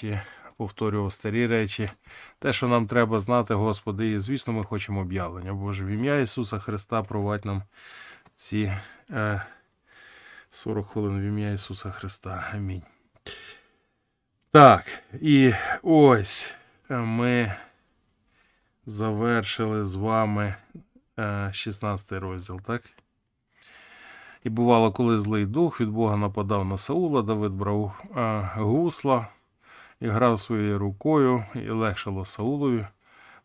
чи повторював старі речі. Те, що нам треба знати, Господи, і звісно, ми хочемо об'явлення. Боже, в ім'я Ісуса Христа провадь нам ці е, 40 хвилин в ім'я Ісуса Христа. Амінь. Так, і ось е, ми завершили з вами е, 16 розділ, так? І бувало, коли злий дух від Бога нападав на Саула, Давид брав е, гусла і грав своєю рукою, і легшало Саулові.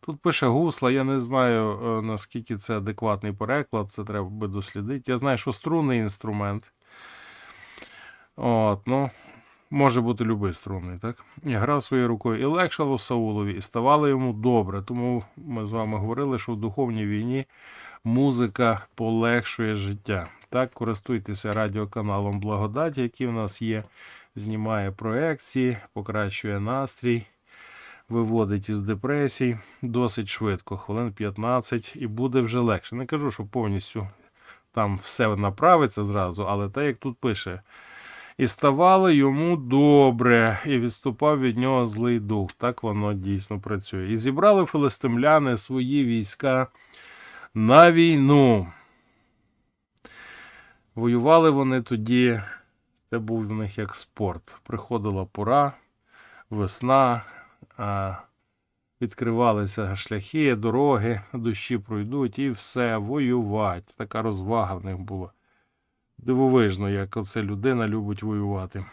Тут пише гусла, я не знаю, е, наскільки це адекватний переклад, це треба би дослідити. Я знаю, що струнний інструмент. От, ну, може бути любий струнний, так? І грав своєю рукою і легшало Саулові, і ставало йому добре. Тому ми з вами говорили, що в духовній війні музика полегшує життя. Так, користуйтеся радіоканалом Благодать, який в нас є. Знімає проекції, покращує настрій, виводить із депресій досить швидко, хвилин 15, і буде вже легше. Не кажу, що повністю там все направиться зразу, але так як тут пише. І ставало йому добре, і відступав від нього злий дух. Так воно дійсно працює. І зібрали филистимляни свої війська на війну. Воювали вони тоді, це був в них як спорт. Приходила пора, весна, відкривалися шляхи, дороги, дощі пройдуть і все, воювати. Така розвага в них була. Дивовижно, як оце людина любить воювати.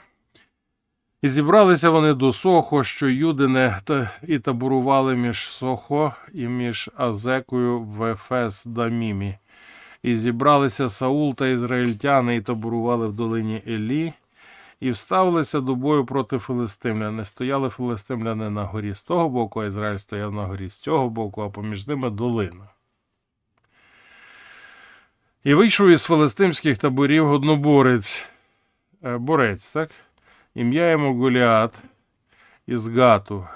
І зібралися вони до Сохо, що Юдине, та і таборували між Сохо і між Азекою в Ефес Дамімі. І зібралися Саул та ізраїльтяни і таборували в долині Елі, і вставилися до бою проти филистимлян. Не стояли филистимляни на горі з того боку, а Ізраїль стояв на горі з цього боку, а поміж ними долина. І вийшов із филистимських таборів одноборець, е, борець, так? Ім'я йому Голіат із Гату.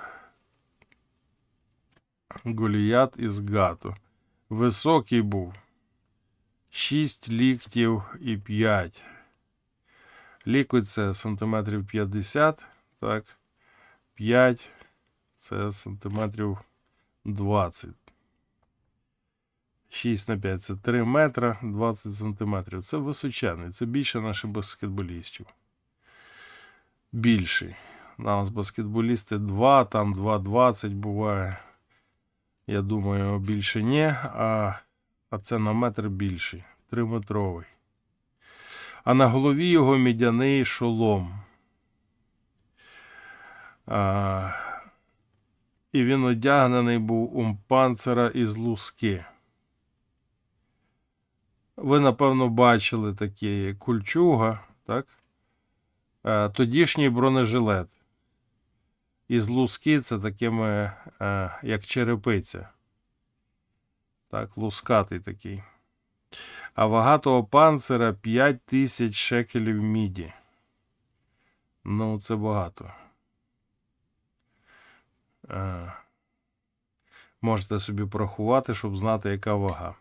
Голіят із Гату. Високий був. Шість ліктів і п'ять. Лікоть це сантиметрів 50, так. 5 це сантиметрів 20. 6 на 5 це 3 метра 20 сантиметрів. Це височений, це більше наших баскетболістів. Більший. У нас баскетболісти 2, там 2,20 буває. Я думаю, більше ні. А, а це на метр більший. 3-метровий. А на голові його мідяний шолом. А, і він одягнений був у панцира із луски. Ви, напевно, бачили такі кульчуга, так? Е, Тодішній бронежилет. Із луски це такими, е, як черепиця. Так, лускатий такий. А вага того панцира 5 тисяч шекелів міді. Ну, це багато. Е, можете собі порахувати, щоб знати, яка вага.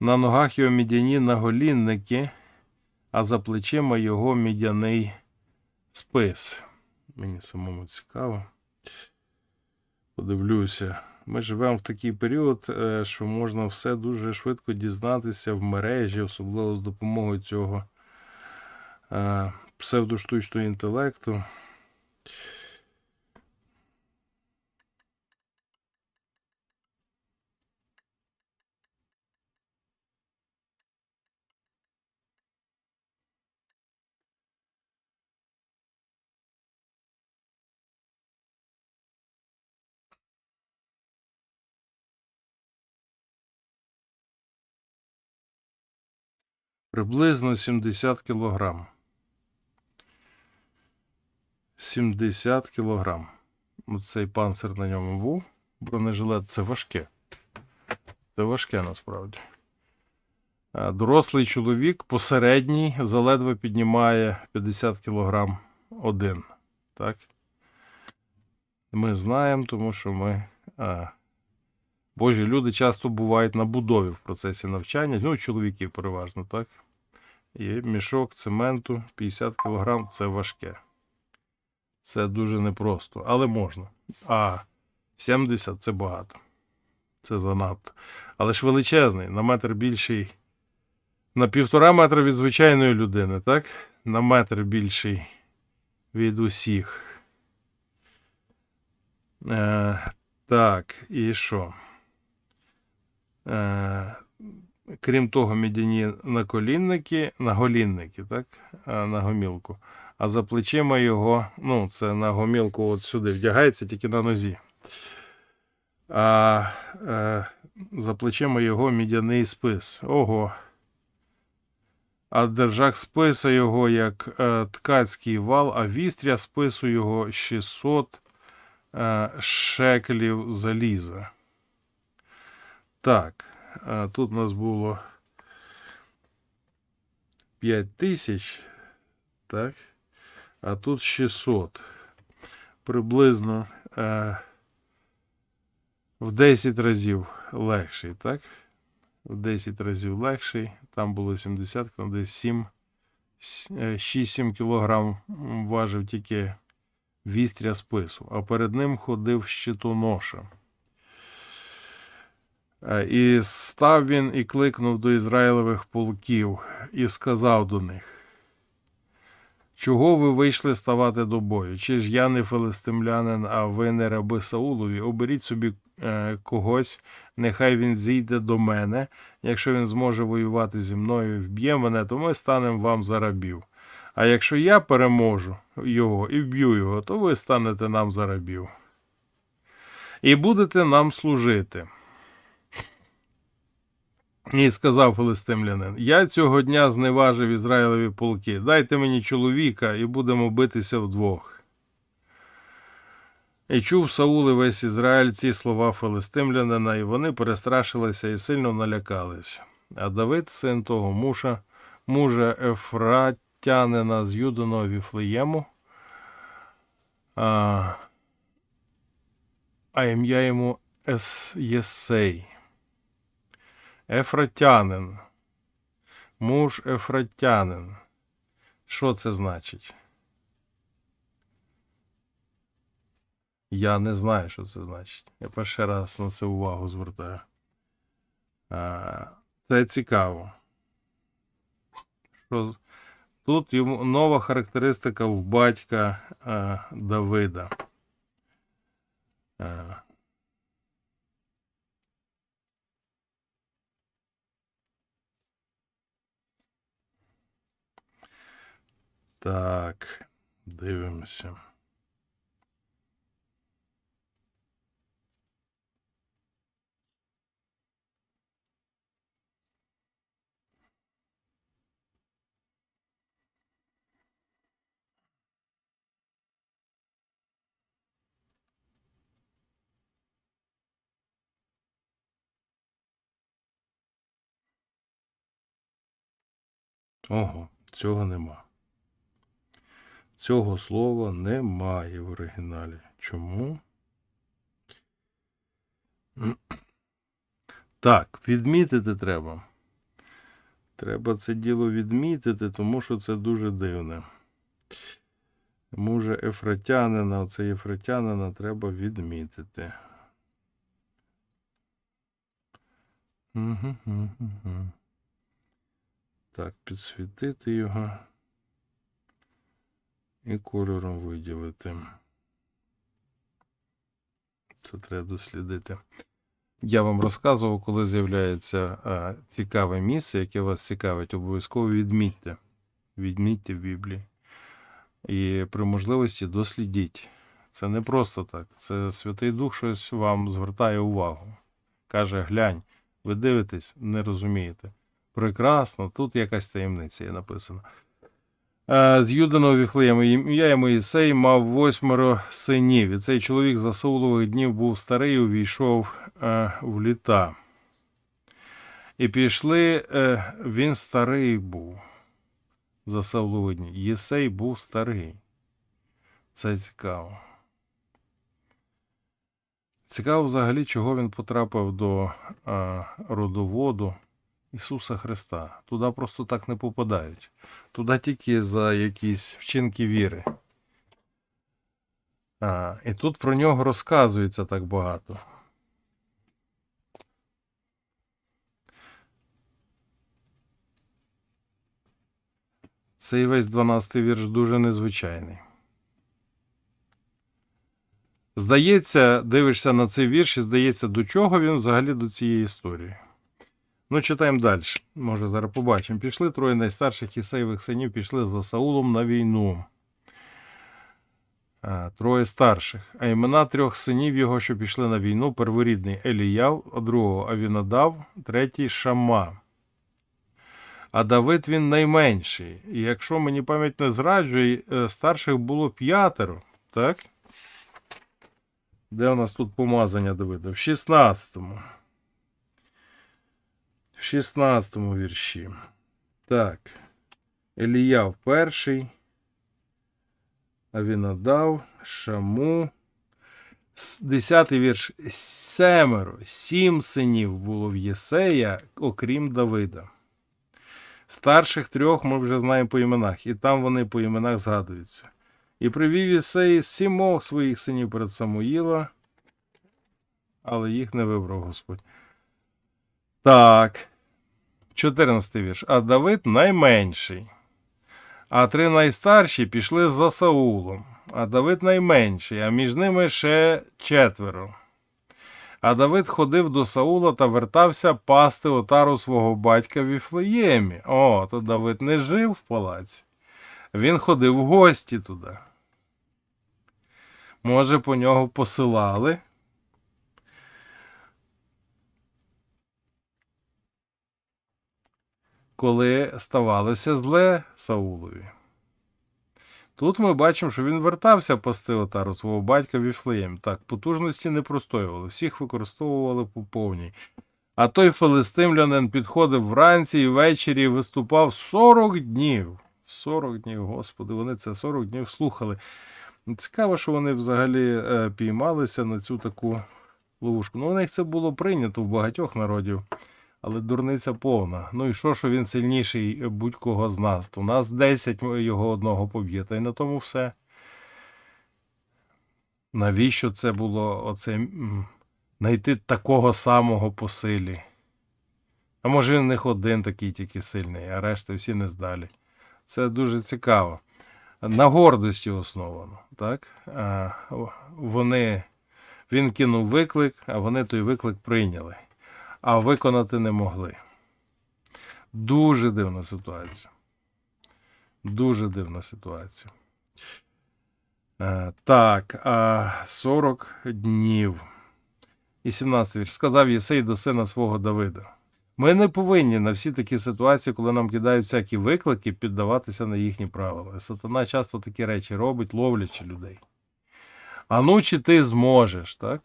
На ногах його мідяні наголінники, а за плечима його мідяний спис. Мені самому цікаво. Подивлюся. Ми живемо в такий період, е, що можна все дуже швидко дізнатися в мережі, особливо з допомогою цього е, псевдоштучного інтелекту. Приблизно 70 кілограм. 70 кілограм. Оцей панцир на ньому був. Бронежилет це важке. Це важке насправді. Дорослий чоловік посередній заледве піднімає 50 кілограм один. Так? Ми знаємо, тому що ми. А, Божі люди часто бувають на будові в процесі навчання. Ну, чоловіки переважно, так? І мішок цементу 50 кг це важке. Це дуже непросто, але можна. А 70 це багато. Це занадто. Але ж величезний, на метр більший. На півтора метра від звичайної людини, так? На метр більший від усіх. Е, так, і що? Е, крім того, мідяні наколінники, наголінники, так? На гомілку. А за плечима його, ну, це на гомілку от сюди вдягається тільки на нозі. А е, за плечима його мідяний спис. Ого. А держак списа його як е, ткацький вал, а вістря спису його 600 е, шекелів заліза. Так, е, тут у нас було 5 тисяч, так, а тут 600. Приблизно е, в 10 разів легший, так? В 10 разів легший. Там було 70, там десь 7, 6-7 кілограм важив тільки вістря спису, а перед ним ходив щитоноша. Е, І став він і кликнув до Ізраїлевих полків, і сказав до них: Чого ви вийшли ставати до бою? Чи ж я не филистимлянин, а ви не раби Саулові? Оберіть собі е, когось, нехай він зійде до мене. Якщо він зможе воювати зі мною і вб'є мене, то ми станемо вам за рабів. А якщо я переможу його і вб'ю його, то ви станете нам за рабів. І будете нам служити. І сказав филистимлянин: Я цього дня зневажив Ізраїлеві полки. Дайте мені чоловіка, і будемо битися вдвох. І чув Саул і весь Ізраїль ці слова филистимлянина, і вони перестрашилися і сильно налякалися. А Давид, син того муша, мужа Ефратянина з Юдиного Віфлеєму, а, а ім'я йому Ес Єсей. Ефратянин. Муж Ефратянин. Що це значить? Я не знаю, що це значить. Я перший раз на це увагу звертаю. Це цікаво. Що... Тут йому нова характеристика в батька Давида. Так, дивимося. Ого, цього нема. Цього слова немає в оригіналі. Чому? Так, відмітити треба. Треба це діло відмітити, тому що це дуже дивне. Мужа Ефратянина, оце Ефратянина треба відмітити. Так, підсвітити його і кольором виділити. Це треба дослідити. Я вам розказував, коли з'являється а, цікаве місце, яке вас цікавить, обов'язково відмітьте. Відмітьте в Біблії. І при можливості дослідіть. Це не просто так. Це Святий Дух щось вам звертає увагу. Каже: глянь, ви дивитесь, не розумієте. Прекрасно, тут якась таємниця є написана. Е, З Юданого Віфлеєму ім'я йому Ісей мав восьмеро синів. І цей чоловік за Саулових днів був старий, увійшов е, в літа. І пішли, е, він старий був за Саулових днів. Єсей був старий. Це цікаво. Цікаво взагалі, чого він потрапив до родоводу Ісуса Христа. Туди просто так не попадають. Туди тільки за якісь вчинки віри. А, і тут про нього розказується так багато. Цей весь 12 вірш дуже незвичайний. Здається, дивишся на цей вірш і здається, до чого він взагалі до цієї історії. Ну, читаємо далі. Може, зараз побачимо. Пішли троє найстарших Ісеєвих синів, пішли за Саулом на війну. А, троє старших. А імена трьох синів його, що пішли на війну: перворідний Еліяв, а другого Авінадав, третій Шама. А Давид він найменший. І якщо мені пам'ять не зраджує, е, старших було п'ятеро, так? Де у нас тут помазання Давида? В 16-му. В 16-му вірші. Так. Еліяв перший. Авінадав, Шаму. С- Десятий вірш. Семеро, сім синів було в Єсея, окрім Давида. Старших трьох ми вже знаємо по іменах, і там вони по іменах згадуються. І привів Єсей сімох своїх синів перед Самуїла, але їх не вибрав Господь. Так. 14 вірш. А Давид найменший. А три найстарші пішли за Саулом, а Давид найменший, а між ними ще четверо. А Давид ходив до Саула та вертався пасти отару свого батька в Віфлеємі. О, то Давид не жив в палаці. Він ходив в гості туди. Може, по нього посилали. Коли ставалося зле Саулові. Тут ми бачимо, що він вертався пасти отару свого батька Віфлеєм. Так, потужності не простоювали, всіх використовували по повній. А той филистимлянин підходив вранці і ввечері виступав 40 днів. 40 днів, господи, вони це 40 днів слухали. Цікаво, що вони взагалі е, піймалися на цю таку ловушку. Ну, у них це було прийнято в багатьох народів, але дурниця повна. Ну і що, що він сильніший будь-кого з нас? То нас 10 його одного поб'є, та й на тому все. Навіщо це було оце знайти такого самого по силі? А може він в них один такий тільки сильний, а решта всі не здалі. Це дуже цікаво. На гордості основано. Так? Вони, він кинув виклик, а вони той виклик прийняли, а виконати не могли. Дуже дивна ситуація. Дуже дивна ситуація. Е, Так, 40 днів. І 17 вірш. Сказав Єсей до сина свого Давида. Ми не повинні на всі такі ситуації, коли нам кидають всякі виклики, піддаватися на їхні правила. Сатана часто такі речі робить, ловлячи людей. А ну, чи ти зможеш, так?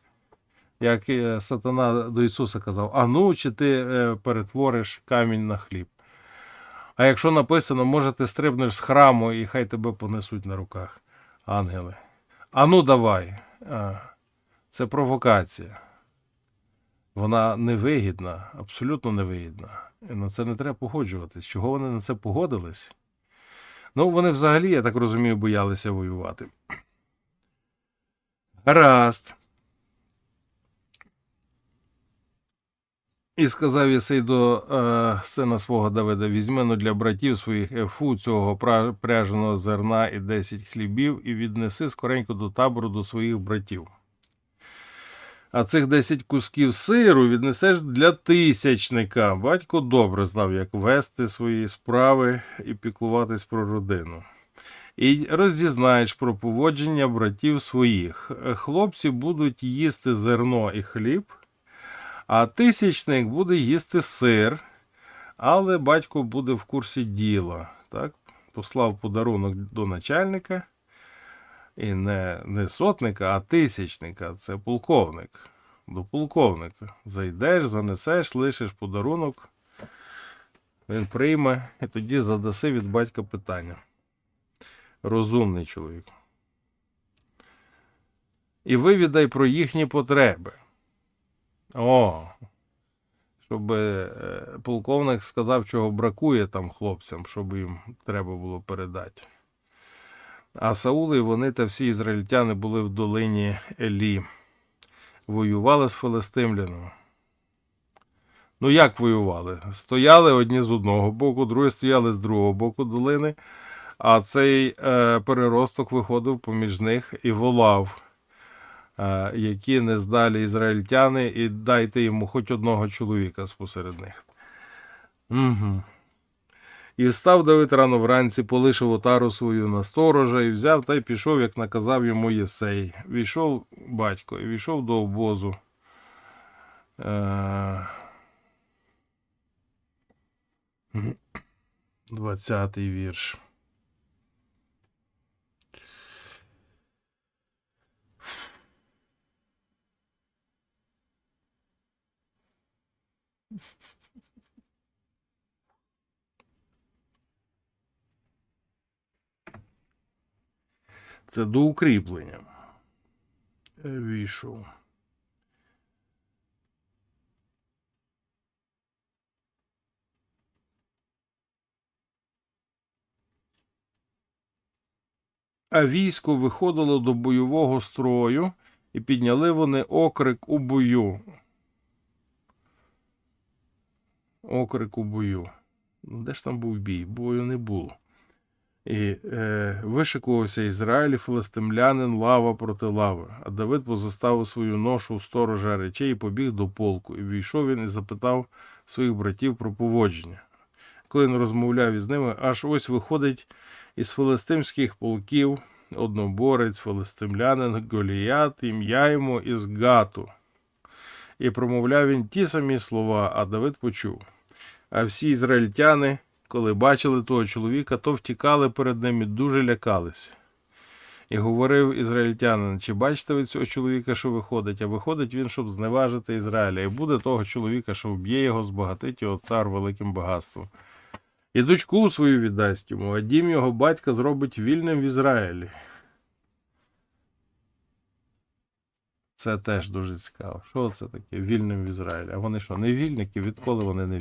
Як е, сатана до Ісуса казав, а ну, чи ти е, перетвориш камінь на хліб. А якщо написано, може, ти стрибнеш з храму і хай тебе понесуть на руках ангели. А ну давай. Це провокація. Вона невигідна, абсолютно невигідна. І на це не треба погоджуватись. Чого вони на це погодились? Ну, вони взагалі, я так розумію, боялися воювати. Гаразд. І сказав Єсей до е, сина свого Давида: візьми ну, для братів своїх ефу цього пряженого зерна і десять хлібів, і віднеси скоренько до табору до своїх братів. А цих 10 кусків сиру віднесеш для тисячника. Батько добре знав, як вести свої справи і піклуватись про родину. І розізнаєш про поводження братів своїх. Хлопці будуть їсти зерно і хліб, а тисячник буде їсти сир, але батько буде в курсі діла. Так? Послав подарунок до начальника. І не, не сотника, а тисячника. Це полковник. До полковника. Зайдеш, занесеш, лишиш подарунок. Він прийме і тоді задаси від батька питання. Розумний чоловік. І вивідай про їхні потреби. О, щоб е, полковник сказав, чого бракує там хлопцям, щоб їм треба було передати. А Саул і вони та всі ізраїльтяни були в долині Елі. Воювали з филистимлянами. Ну, як воювали? Стояли одні з одного боку, другі стояли з другого боку долини, а цей е, переросток виходив поміж них і волав, які не здалі ізраїльтяни, і дайте йому хоч одного чоловіка спосеред них. Угу. І встав Давид рано вранці, полишив отару свою на сторожа і взяв та й пішов, як наказав йому Єсей. Війшов батько і війшов до обозу. Е... Двадцятий вірш. Це до укріплення. Війшов. А військо виходило до бойового строю, і підняли вони окрик у бою. Окрик у бою. Ну, Де ж там був бій? Бою не було. І е, вишикувався Ізраїль, і филистимлянин лава проти лави. А Давид позоставив свою ношу у сторожа речей і побіг до полку. І війшов він і запитав своїх братів про поводження. Коли він розмовляв із ними, аж ось виходить із филистимських полків одноборець, филистимлянин Голіят, ім'я йому із Гату. І промовляв він ті самі слова, а Давид почув. А всі ізраїльтяни, коли бачили того чоловіка, то втікали перед ним і дуже лякалися. І говорив ізраїльтянин, чи бачите ви цього чоловіка, що виходить, а виходить він, щоб зневажити Ізраїля, і буде того чоловіка, що вб'є його, збагатить його цар великим багатством. І дочку свою віддасть йому, а дім його батька зробить вільним в Ізраїлі. Це теж дуже цікаво. Що це таке? Вільним в Ізраїлі? А вони що, не вільники? Відколи вони не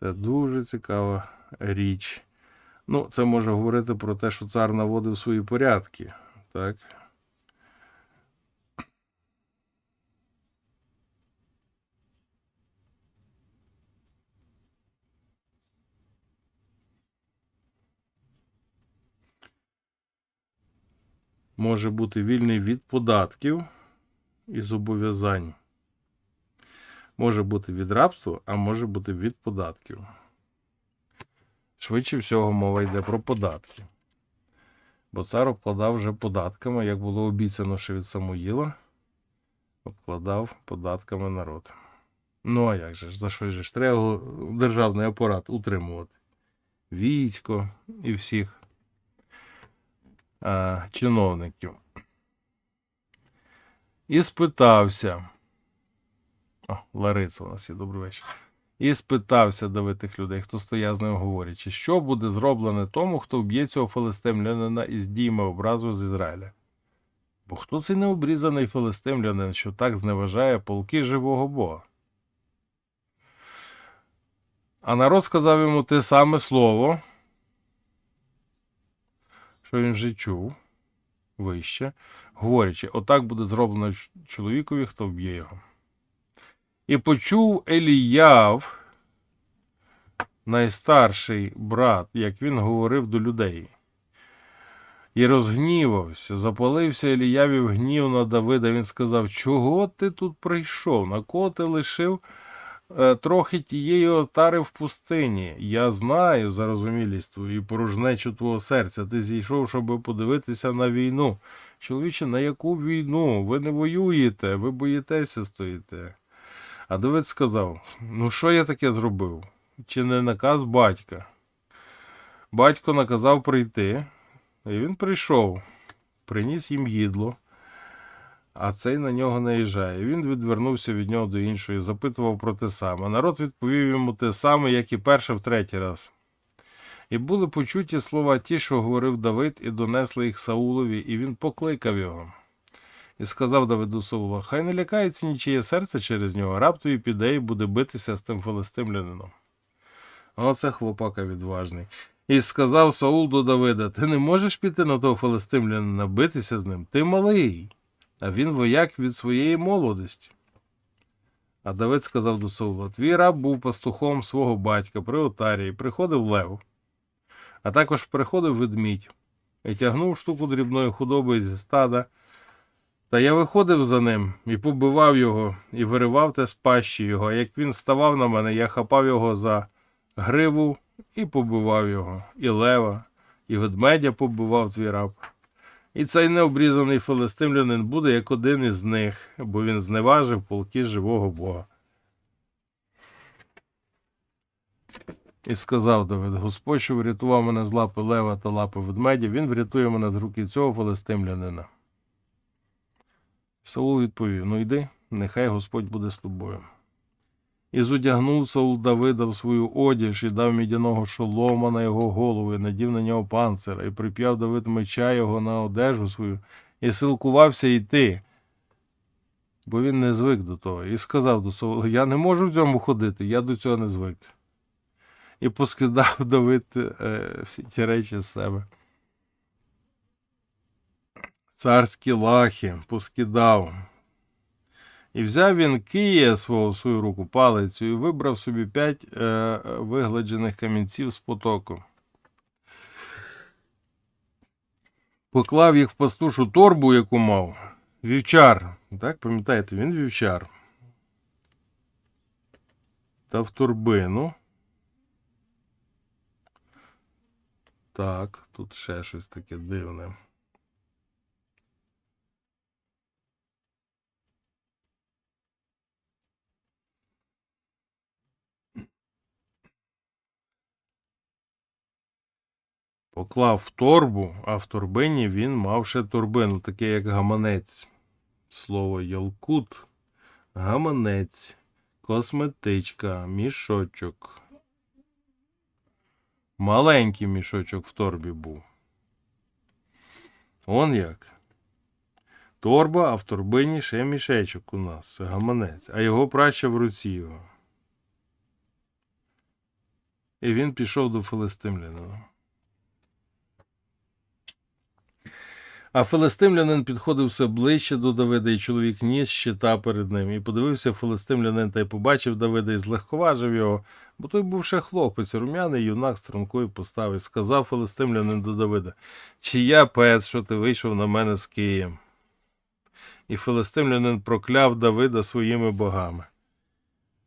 Це дуже цікава річ. Ну, це може говорити про те, що цар наводив свої порядки. Так? може бути вільний від податків і зобов'язань. Може бути від рабства, а може бути від податків. Швидше всього, мова йде про податки. Бо цар обкладав вже податками, як було обіцяно ще від Самуїла, обкладав податками народ. Ну, а як же? За що ж треба державний апарат утримувати? Військо і всіх а, чиновників. І спитався. О, Лариса у нас є добрий вечір. І спитався Давид тих людей, хто стояв з ним говорячи, що буде зроблене тому, хто вб'є цього филистимлянина і здійме образу з Ізраїля. Бо хто цей необрізаний филистимлянин, що так зневажає полки живого Бога? А народ сказав йому те саме слово, що він вже чув вище, говорячи, отак буде зроблено чоловікові, хто вб'є його. І почув Еліяв, найстарший брат, як він говорив до людей. І розгнівався, запалився Еліявів гнів на Давида. Він сказав: Чого ти тут прийшов? На кого ти лишив е, трохи тієї отари в пустині? Я знаю зарозумілість твою і порожнечу твого серця. Ти зійшов, щоб подивитися на війну. Чоловіче, на яку війну? Ви не воюєте, ви боїтеся стоїте. А Давид сказав: Ну, що я таке зробив? Чи не наказ батька? Батько наказав прийти, і він прийшов, приніс їм їдло, а цей на нього наїжджає. Він відвернувся від нього до іншого і запитував про те саме. Народ відповів йому те саме, як і перше в третій раз. І були почуті слова ті, що говорив Давид, і донесли їх Саулові, і він покликав його. І сказав Давиду Саула, хай не лякається нічиє серце через нього, раптові піде і буде битися з тим филистимлянином. Оце хлопака відважний. І сказав Саул до Давида: Ти не можеш піти на того филистимлянина битися з ним, ти малий, а він вояк від своєї молодості. А Давид сказав до Саула: Твій раб був пастухом свого батька при отарі, і приходив лев, а також приходив ведмідь і тягнув штуку дрібної худоби зі стада. Та я виходив за ним і побивав його, і виривав те з пащі його. А як він ставав на мене, я хапав його за гриву і побивав його, і лева, і ведмедя побивав твій раб. І цей необрізаний филистимлянин буде як один із них, бо він зневажив полки живого Бога. І сказав Давид: Господь, що врятував мене з лапи лева та лапи ведмедя, він врятує мене з руки цього филистимлянина. Саул відповів: Ну йди, нехай Господь буде з тобою. І зодягнув Саул Давида в свою одіж і дав мідяного шолома на його голову, і надів на нього панцира, і прип'яв Давид меча його на одежу свою, і силкувався йти, бо він не звик до того. І сказав до Саула: Я не можу в цьому ходити, я до цього не звик. І поскидав Давид е, всі ті речі з себе. Царські лахи поскидав. І взяв він Кия свого свою руку палицю і вибрав собі п'ять е, вигладжених камінців з потоку. Поклав їх в пастушу торбу, яку мав. Вівчар. Так, пам'ятаєте, він вівчар. Та в торбину. Так, тут ще щось таке дивне. Поклав торбу, а в торбині він мав ще торбину, таке як гаманець. Слово ялкут, гаманець, косметичка, мішочок. Маленький мішочок в торбі був. Он як. Торба, а в торбині ще мішечок у нас, це гаманець, а його праща в руці його. І він пішов до Филистимляна. А филистимлянин підходив все ближче до Давида, і чоловік ніс щита перед ним. І подивився филистимлянин та й побачив Давида і злегковажив його, бо той був ще хлопець, рум'яний юнак стрункої постави. Сказав филистимлянин до Давида: Чи я пец, що ти вийшов на мене з Києм? І филистимлянин прокляв Давида своїми богами.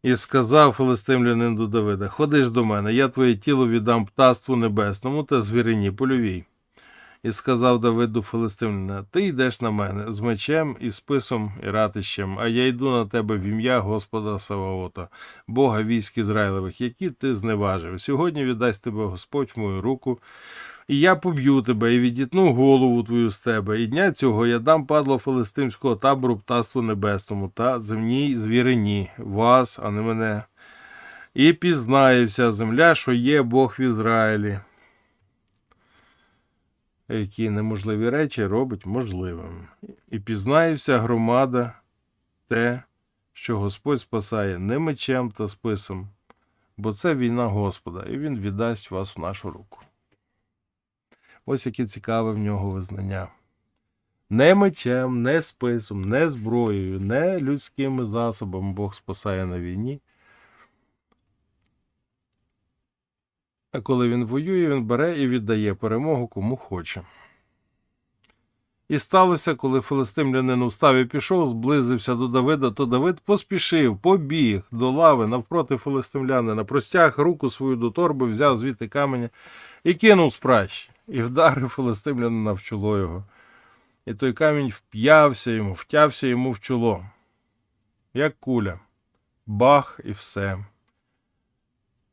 І сказав филистимлянин до Давида: Ходиш до мене, я твоє тіло віддам птаству небесному та звірині польовій. І сказав Давид до Филистимляна, ти йдеш на мене з мечем і списом і ратищем, а я йду на тебе в ім'я Господа Саваота, Бога військ Ізраїлевих, які ти зневажив. Сьогодні віддасть тебе Господь мою руку, і я поб'ю тебе і відітну голову твою з тебе. І дня цього я дам падло филистимського табору птаству небесному та земній звірині, вас, а не мене. І пізнає вся земля, що є Бог в Ізраїлі які неможливі речі робить можливим. І пізнає вся громада те, що Господь спасає не мечем та списом, бо це війна Господа, і Він віддасть вас в нашу руку. Ось яке цікаве в нього визнання. Не мечем, не списом, не зброєю, не людськими засобами Бог спасає на війні. А коли він воює, він бере і віддає перемогу кому хоче. І сталося, коли филистимлянин устав і пішов, зблизився до Давида, то Давид поспішив, побіг до лави навпроти филистимлянина, простяг руку свою до торби, взяв звідти каменя і кинув з і вдарив филистимлянина в чоло його. І той камінь вп'явся йому, втявся йому в чоло, як куля, бах і все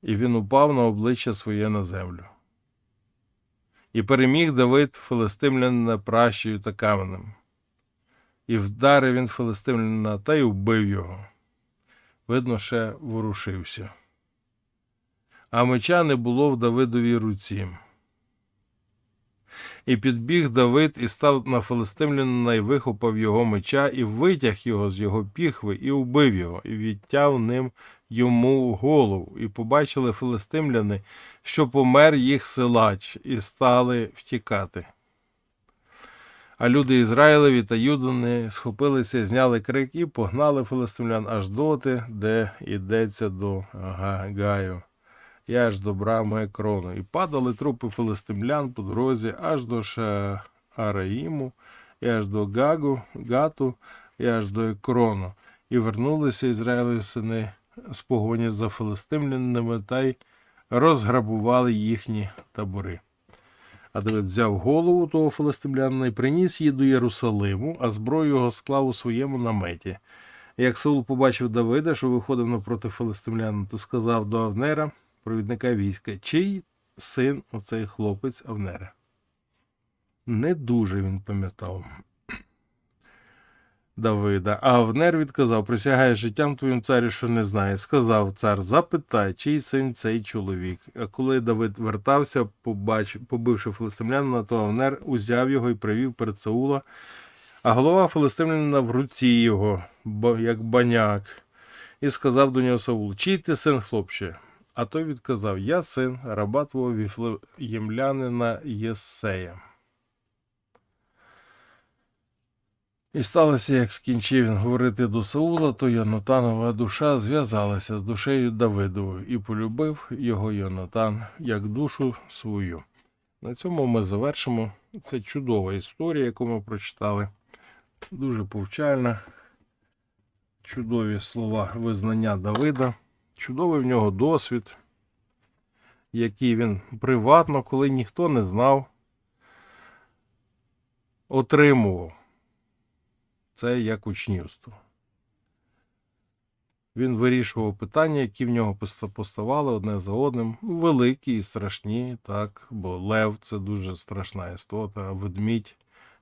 і він упав на обличчя своє на землю. І переміг Давид филистимлянина пращею та каменем. І вдарив він филистимлянина та й вбив його. Видно, ще ворушився. А меча не було в Давидовій руці. І підбіг Давид і став на филистимлянина, і вихопав його меча, і витяг його з його піхви, і убив його, і відтяв ним йому голову. І побачили филистимляни, що помер їх силач, і стали втікати. А люди Ізраїлеві та Юдини схопилися, зняли крик і погнали филистимлян аж доти, де йдеться до Гаю, і аж до брами Екрону. І падали трупи филистимлян по дорозі аж до Шаараїму, і аж до Гагу, Гату, і аж до Екрону. І вернулися Ізраїлеві сини з погоні за филистимлянами та й розграбували їхні табори. А Давид взяв голову того филистимлянина і приніс її до Єрусалиму, а зброю його склав у своєму наметі. Як Саул побачив Давида, що виходив напроти филистимлян, то сказав до Авнера, провідника війська, чий син оцей хлопець Авнера? Не дуже він пам'ятав Давида. А Авнер відказав: присягає життям твоїм царю, що не знає. Сказав цар: запитай, чий син цей чоловік. А коли Давид вертався, побач... побивши филистимлянина, то Авнер узяв його і привів перед Саула. А голова филистимлянина в руці його, як баняк, і сказав до нього Саул: Чий ти син, хлопче? А той відказав: Я син раба твого віфлеємлянина Єсея. І сталося, як скінчив він говорити до Саула, то Йонатанова душа зв'язалася з душею Давидовою і полюбив його Йонатан як душу свою. На цьому ми завершимо. Це чудова історія, яку ми прочитали. Дуже повчальна. Чудові слова визнання Давида. Чудовий в нього досвід, який він приватно, коли ніхто не знав, отримував. Це як учнівство. Він вирішував питання, які в нього поставали одне за одним. Великі і страшні, так, бо лев це дуже страшна істота, а ведмідь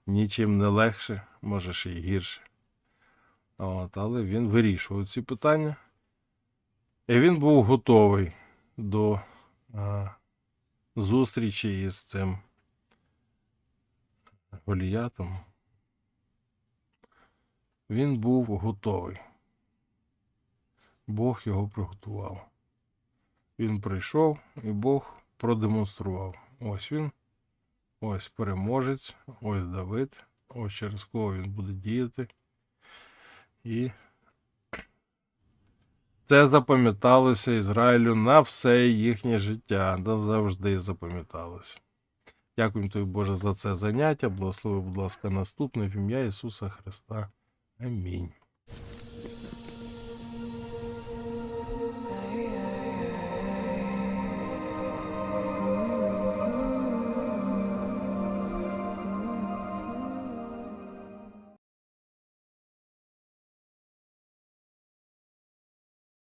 нічим не легше, може ще й гірше. От, але він вирішував ці питання. І він був готовий до а, зустрічі із цим Голіятом. Він був готовий. Бог його приготував. Він прийшов і Бог продемонстрував. Ось він, ось переможець, ось Давид, ось через кого він буде діяти. І це запам'яталося Ізраїлю на все їхнє життя, назавжди запам'яталося. Дякую тобі, Боже, за це заняття. Благослови, будь ласка, наступне в ім'я Ісуса Христа. Амінь.